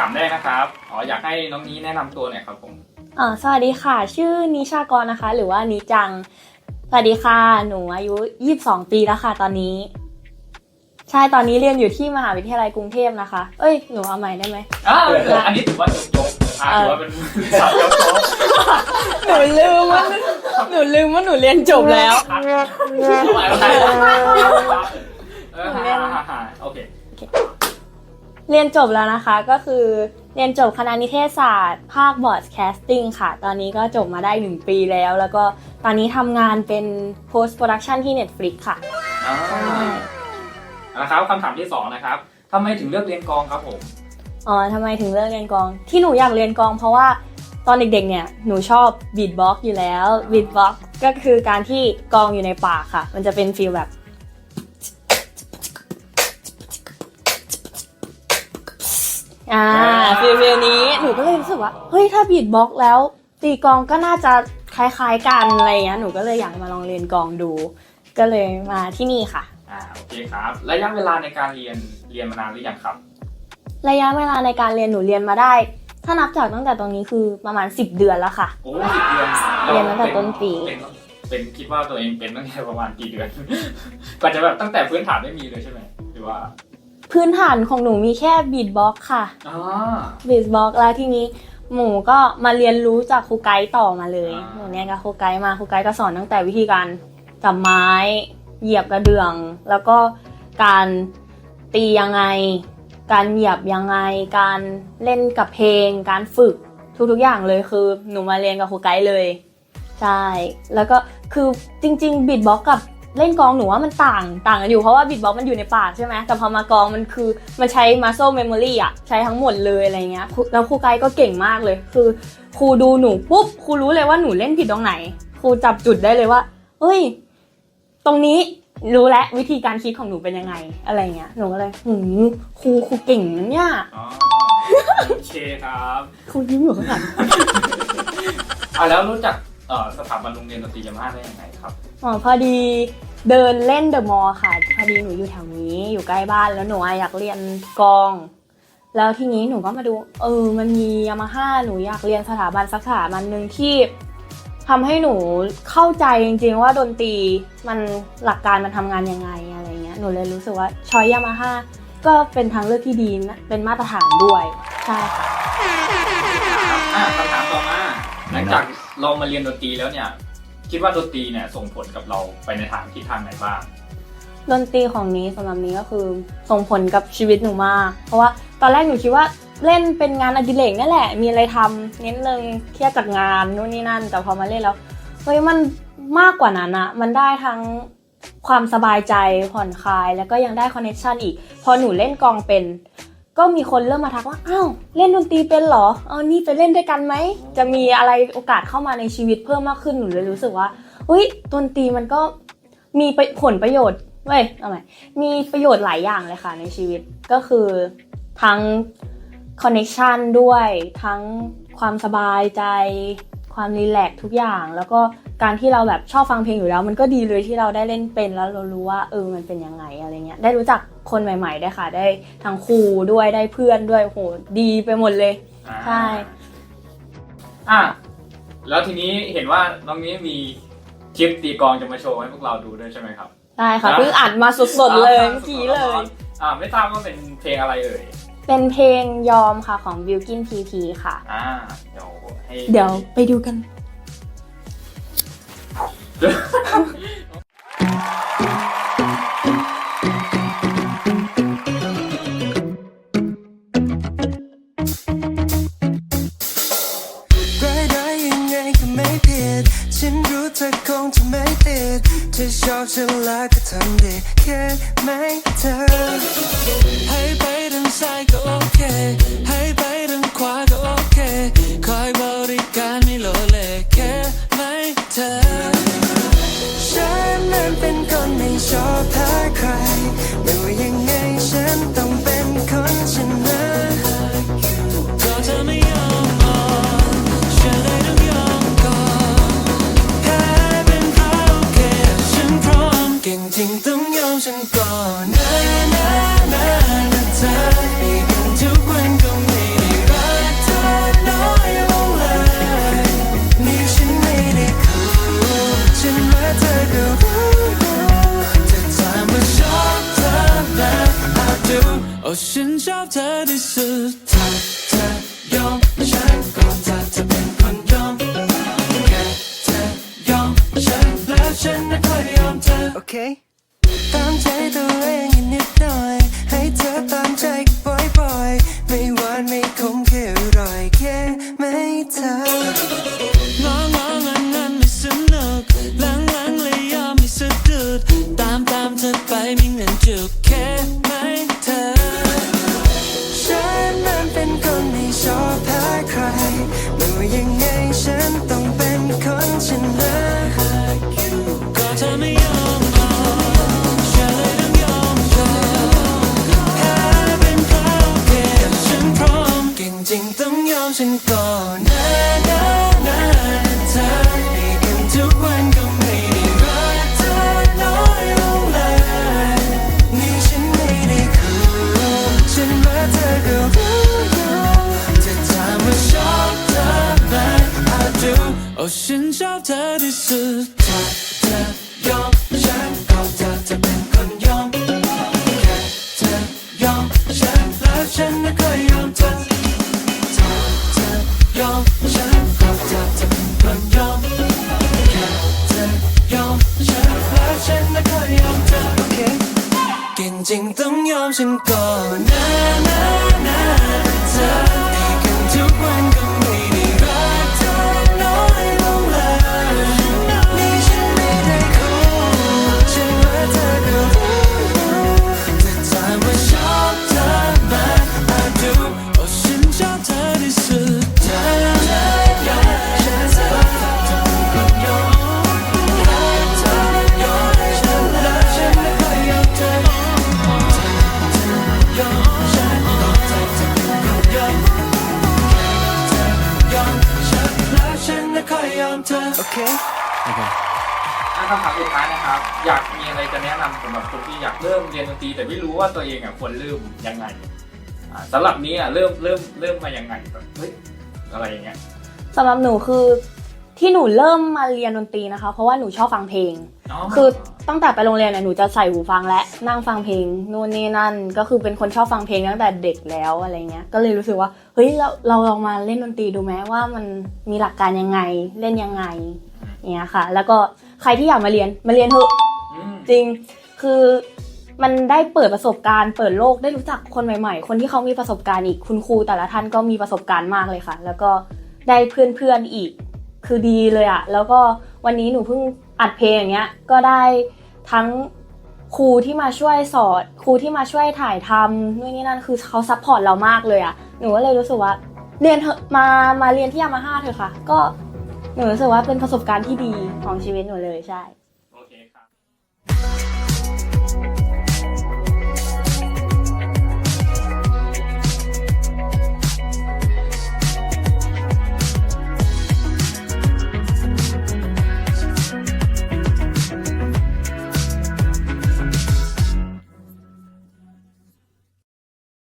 ถามแรกนะครับอ๋ออยากให้น้องนี้แนะนำตัวหน่อยครับผมอ่าสวัสดีค่ะ ชื่อนิชากรนะคะ หรือว่านิจัง สวัสดีค่ะ หนูอายุ 22 ปีแล้วค่ะตอนนี้ ใช่ ตอนนี้เรียนอยู่ที่มหาวิทยาลัยกรุงเทพนะคะ เอ้ย หนูเอาใหม่ได้ไหมอ่าอันนี้ถือว่าจบๆอ่าถือว่าเป็นสาวจบหนูลืมว่า หนูลืมว่าหนูเรียนจบแล้วๆเอาใหม่เอาใหม่เออฮ่าๆๆโอ เคเรียนจบแล้วนะคะก็คือเรียนจบคณะนิเทศศาสตร์ ภาคบอร์ดแคสติ้งค่ะ ตอนนี้ก็จบมาได้หนึ่งปีแล้ว แล้วก็ตอนนี้ทำงานเป็น post production ที่ Netflix ค่ะอ่าเอาละครับคำถามที่สองนะครับทำไมถึงเลือกเรียนกลองครับผม อ๋อทำไมถึงเลือกเรียนกลอง ที่หนูอยากเรียนกลอง เพราะว่าตอนเด็กๆเนี่ยหนูชอบบีทบ็อกอยู่แล้วบีทบ็อกก็คือการที่กลองอยู่ในปากค่ะ มันจะเป็นฟีลแบบ อ่าฟีลฟีลนี้หนูก็เลยรู้สึกว่าเฮ้ยถ้าบีทบ็อกแล้ว ตีกลองก็น่าจะคล้ายๆกันอะไรเงี้ยหนูก็เลยอยากมาลองเรียนกลองดู ก็เลยมาที่นี่ค่ะ อ่าโอเคครับระยะเวลาในการเรียนเรียนมานานหรือยังครับ ระยะเวลาในการเรียนหนูเรียนมาได้ ถ้านับจากตั้งแต่ตรงนี้คือประมาณ 10 เดือนแล้วค่ะ โอ้สิบเดือนเรียนตั้งแต่ต้นปีเป็นเป็นคิดว่าตัวเองเป็นตั้งแต่ประมาณกี่เดือน กว่าจะแบบตั้งแต่พื้นฐานไม่มีเลยใช่ไหมหรือว่า พื้นฐานของหนูมีแค่บีทบ็อกค่ะอ๋อ บีทบ็อกแล้วทีนี้หมูก็มาเรียนรู้จากครูไกด์ต่อมาเลยอ่า หนูเนี่ยกับครูไกด์มาครูไกด์ก็สอนตั้งแต่วิธีการจับไม้ เหยียบกระเดื่อง แล้วก็การตียังไง การเหยียบยังไง การเล่นกับเพลง การฝึกทุกๆอย่างเลยคือ หนูมาเรียนกับครูไกด์เลย ใช่ แล้วก็คือจริงๆบีทบ็อกกับ เล่นกลองหนูว่ามันต่างต่างกันอยู่เพราะว่าบีทบ็อกมันอยู่ในปากใช่ไหมแต่พอมากลองมันคือมันใช้ muscle memory อะใช้ทั้งหมดเลยอะไรเงี้ยครูแล้วครูไกด์ก็เก่งมากเลย คือครูดูหนูปุ๊บครูรู้เลยว่าหนูเล่นผิดตรงไหน ครูจับจุดได้เลยว่าเอ้ย ตรงนี้รู้แล้ววิธีการคิดของหนูเป็นยังไงอะไรเงี้ยหนูก็เลยหืมครูครูเก่งนะเนี่ยอ๋อโอเคครับครูยิ้มอยู่ข้างหลังอะแล้วรู้จักเอ่อสถาบันโรงเรียนดนตรียามาฮ่าได้ยังไงครับ อ๋อพอดีเดินเล่นเดอะมอลล์ค่ะ พอดีหนูอยู่แถวนี้อยู่ใกล้บ้านแล้วหนูอยากเรียนกอง แล้วทีนี้หนูก็มาดู เออ มันมียามาฮ่าหนูอยากเรียนสถาบันสักสถาบันหนึ่งที่ทำให้หนูเข้าใจจริงๆว่าดนตรีมันหลักการมันทำงานยังไงอะไรเงี้ยหนูเลยรู้สึกว่าชอยยามาฮ่าก็เป็นทางเลือกที่ดีนะเป็นมาตรฐานด้วยใช่ค่ะ อะคำถามต่อมาหลังจากเรามาเรียนดนตรีแล้วเนี่ย คิดว่าดนตรีเนี่ยส่งผลกับเราไปในทางทิศทางไหนบ้าง ดนตรีของนี้สำหรับนี้ก็คือส่งผลกับชีวิตหนูมาก เพราะว่าตอนแรกหนูคิดว่าเล่นเป็นงานอดิเรกนี่นแหละ มีอะไรทำนิดนึงเครียดจากงานนู่นนี่นั่น แต่พอมาเล่นแล้วเฮ้ยมันมากกว่านั้นอะมันได้ทั้งความสบายใจผ่อนคลาย แล้วก็ยังได้คอนเนคชันอีก พอหนูเล่นกองเป็น ก็มีคนเริ่มมาทักว่าอ้าวเล่นดนตรีเป็นเหรอเอานี่ไปเล่นด้วยกันไหมจะมีอะไรโอกาสเข้ามาในชีวิตเพิ่มมากขึ้นหนูเลยรู้สึกว่าเฮ้ยดนตรีมันก็มีผลประโยชน์เว้ยเอาใหม่มีประโยชน์หลายอย่างเลยค่ะในชีวิตก็คือทั้งคอนเน t ชันด้วยทั้งความสบายใจ ความรีแลกทุกอย่าง แล้วก็ การที่เราแบบชอบฟังเพลงอยู่แล้ว มันก็ดีเลยที่เราได้เล่นเป็นแล้วเรารู้ว่าเออมันเป็นยังไงอะไรเงี้ยได้รู้จักคนใหม่ๆได้วยค่ะ ได้ทั้งครูด้วยได้เพื่อนด้วยโหดีไปหมดเลยอ่าใช่ อะแล้วทีนี้เห็นว่าน้องนี้มีคลิปตีกลองจะมาโชว์ให้พวกเราดูด้วยใช่ไหมครับใช่ค่ะนะเพิ่งอัดมาสดๆเลยเมื่อกี้เลย อ่าไม่ทราบว่าเป็นเพลงอะไรเอ่ยเป็นเพลงยอมค่ะของ w i l k i n PP ค่ะ อ่าเดี๋ยวให้เดี๋ยวไปดูกัน ร้ายร้ายยังไงก็ไม่ผิดฉันรู้เธอคงจะไม่ติดเธอชอบฉันแล้ว ฉันชอบเธอที่สุดถ้าเธอยอมฉันก็จะจะเป็นคนยอมแค่เธอยอมฉันแล้วฉันนั้นก็ยอมเธอ โอเค ตามใจตัวเองอีกนิดหน่อย ให้เธอตามใจก็บ่อยๆ ไม่หวานไม่ขมแค่อร่อยแค่ไม่เธอ ฉันก่อนนะนะนะเธอให้กันทุกวันก็ไม่ได้รักเธอน้อยลงเลยนี่ฉันไม่ได้ขู่ฉันว่าเธอก็รู้อยู่จะถามว่าชอบเธอไหม I do โอ้ฉันชอบเธอที่สุดถ้าเธอยอมฉันก็จะจะเป็นคนยอมแค่เธอยอมฉันแล้วฉันนั้น ริงต้องยอมฉันก่อนนะนะ ไม่ค่อยยอมเธอโอเคอะคำถามสุดท้ายนะครับ อยากมีอะไรจะแนะนำสำหรับคนที่อยากเริ่มเรียนดนตรีแต่ไม่รู้ว่าตัวเองอะควรเริ่มยังไงอ่าสำหรับนี้อะเริ่มเริ่มเริ่มมายังไงแบบเฮ้ยอะไรอย่างเงี้ยสำหรับหนูคือ ที่หนูเริ่มมาเรียนดนตรีนะคะ เพราะว่าหนูชอบฟังเพลง คือตั้งแต่ไปโรงเรียนเนี่ยหนูจะใส่หูฟังและนั่งฟังเพลงนู่นนี่นั่น ก็คือเป็นคนชอบฟังเพลงตั้งแต่เด็กแล้วอะไรเงี้ย ก็เลยรู้สึกว่าเฮ้ยเราเราลองมาเล่นดนตรีดูไหมว่ามันมีหลักการยังไงเล่นยังไงเนี้ยค่ะ แล้วก็ใครที่อยากมาเรียนมาเรียนเถอะอืมจริงคือมันได้เปิดประสบการณ์เปิดโลกได้รู้จักคนใหม่ ๆ คนที่เขามีประสบการณ์อีกคุณครูแต่ละท่านก็มีประสบการณ์มากเลยค่ะ แล้วก็ได้เพื่อนๆอีก คือดีเลยอะแล้วก็วันนี้หนูเพิ่งอัดเพลงอย่างเงี้ยก็ได้ทั้งครูที่มาช่วยสอนครูที่มาช่วยถ่ายทำนู่นนี่นั่นคือเขาซัพพอร์ตเรามากเลยอะหนูก็เลยรู้สึกว่าเรียนเถอะมามาเรียนที่ยามาฮ่าเถอะค่ะ ก็หนูรู้สึกว่าเป็นประสบการณ์ที่ดีของชีวิตหนูเลยใช่